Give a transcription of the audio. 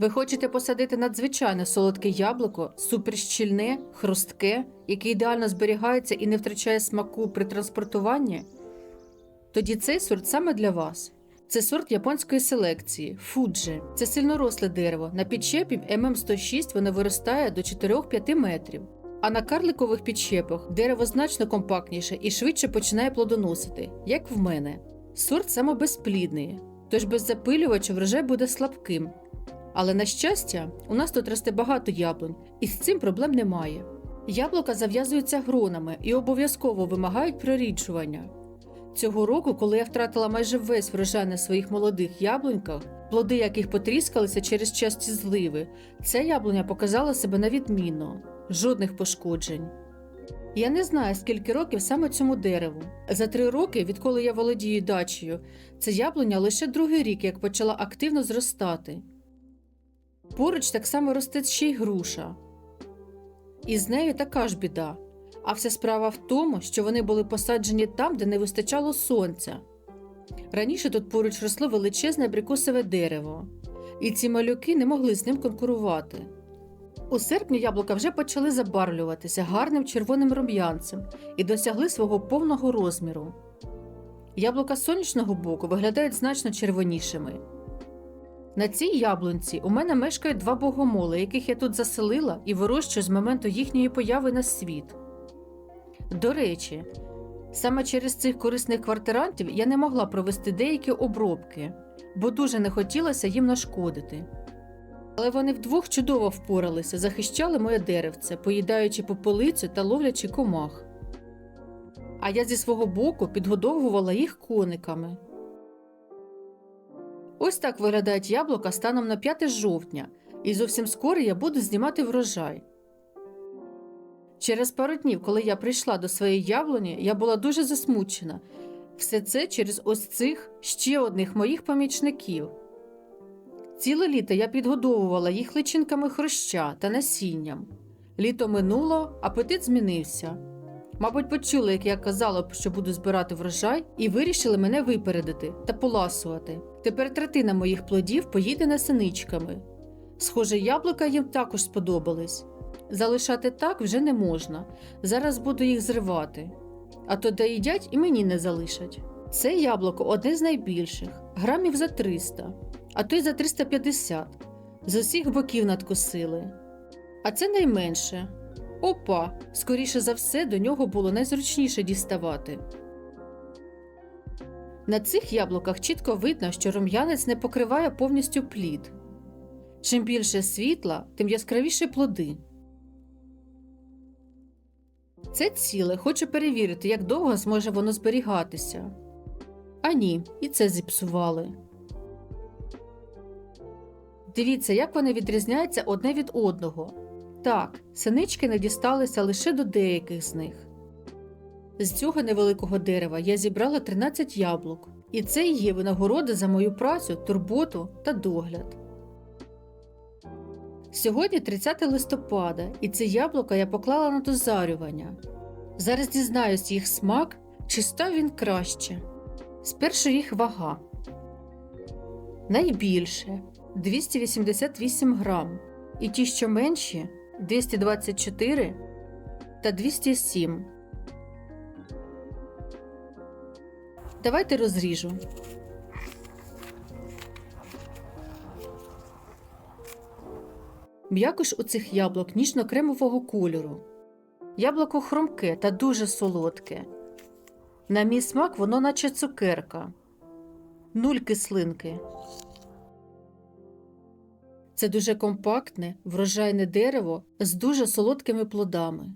Ви хочете посадити надзвичайно солодке яблуко, суперщільне, хрустке, яке ідеально зберігається і не втрачає смаку при транспортуванні? Тоді цей сорт саме для вас. Це сорт японської селекції Фуджи. Це сильноросле дерево. На підчепі ММ106 воно виростає до 4-5 метрів. А на карликових підчепах дерево значно компактніше і швидше починає плодоносити, як в мене. Сорт самобезплідний, тож без запилювача врожай буде слабким. Але на щастя, у нас тут росте багато яблунь, і з цим проблем немає. Яблука зав'язуються гронами і обов'язково вимагають проріджування. Цього року, коли я втратила майже весь врожай на своїх молодих яблуньках, плоди яких потріскалися через часті зливи, ця яблуня показала себе на відмінно, жодних пошкоджень. Я не знаю, скільки років саме цьому дереву. За три роки, відколи я володію дачею, ця яблуня лише другий рік, як почала активно зростати. Поруч так само росте ще й груша. І з нею така ж біда. А вся справа в тому, що вони були посаджені там, де не вистачало сонця. Раніше тут поруч росло величезне абрикосове дерево, і ці малюки не могли з ним конкурувати. У серпні яблука вже почали забарвлюватися гарним червоним рум'янцем і досягли свого повного розміру. Яблука сонячного боку виглядають значно червонішими. На цій яблунці у мене мешкають два богомоли, яких я тут заселила і вирощую з моменту їхньої появи на світ. До речі, саме через цих корисних квартирантів я не могла провести деякі обробки, бо дуже не хотілося їм нашкодити. Але вони вдвох чудово впоралися, захищали моє деревце, поїдаючи пополицю та ловлячи комах. А я зі свого боку підгодовувала їх кониками. Ось так виглядають яблука станом на 5 жовтня, і зовсім скоро я буду знімати врожай. Через пару днів, коли я прийшла до своєї яблуні, я була дуже засмучена. Все це через ось цих ще одних моїх помічників. Ціле літо я підгодовувала їх личинками хруща та насінням. Літо минуло, апетит змінився. Мабуть, почули, як я казала, що буду збирати врожай, і вирішили мене випередити та поласувати. Тепер третина моїх плодів поїдена синичками. Схоже, яблука їм також сподобались. Залишати так вже не можна. Зараз буду їх зривати. А то доїдять і мені не залишать. Це яблуко одне з найбільших, грамів за 300, а то й за 350. З усіх боків надкосили. А це найменше. Опа, скоріше за все, до нього було найзручніше діставати. На цих яблуках чітко видно, що рум'янець не покриває повністю плід. Чим більше світла, тим яскравіші плоди. Це ціле хочу перевірити, як довго зможе воно зберігатися. А ні, і це зіпсували. Дивіться, як вони відрізняються одне від одного. Так, синички не дісталися лише до деяких з них. З цього невеликого дерева я зібрала 13 яблук, і це є винагорода за мою працю, турботу та догляд. Сьогодні 30 листопада, і це яблука я поклала на дозарювання. Зараз дізнаюсь їх смак, чи став він краще. Спершу їх вага. Найбільше 288 грам, і ті, що менші 224 та 207. Давайте розріжу. М'якош у цих яблук ніжно-кремового кольору. Яблуко хромке та дуже солодке. На мій смак воно наче цукерка. Нуль кислинки. Це дуже компактне, врожайне дерево з дуже солодкими плодами.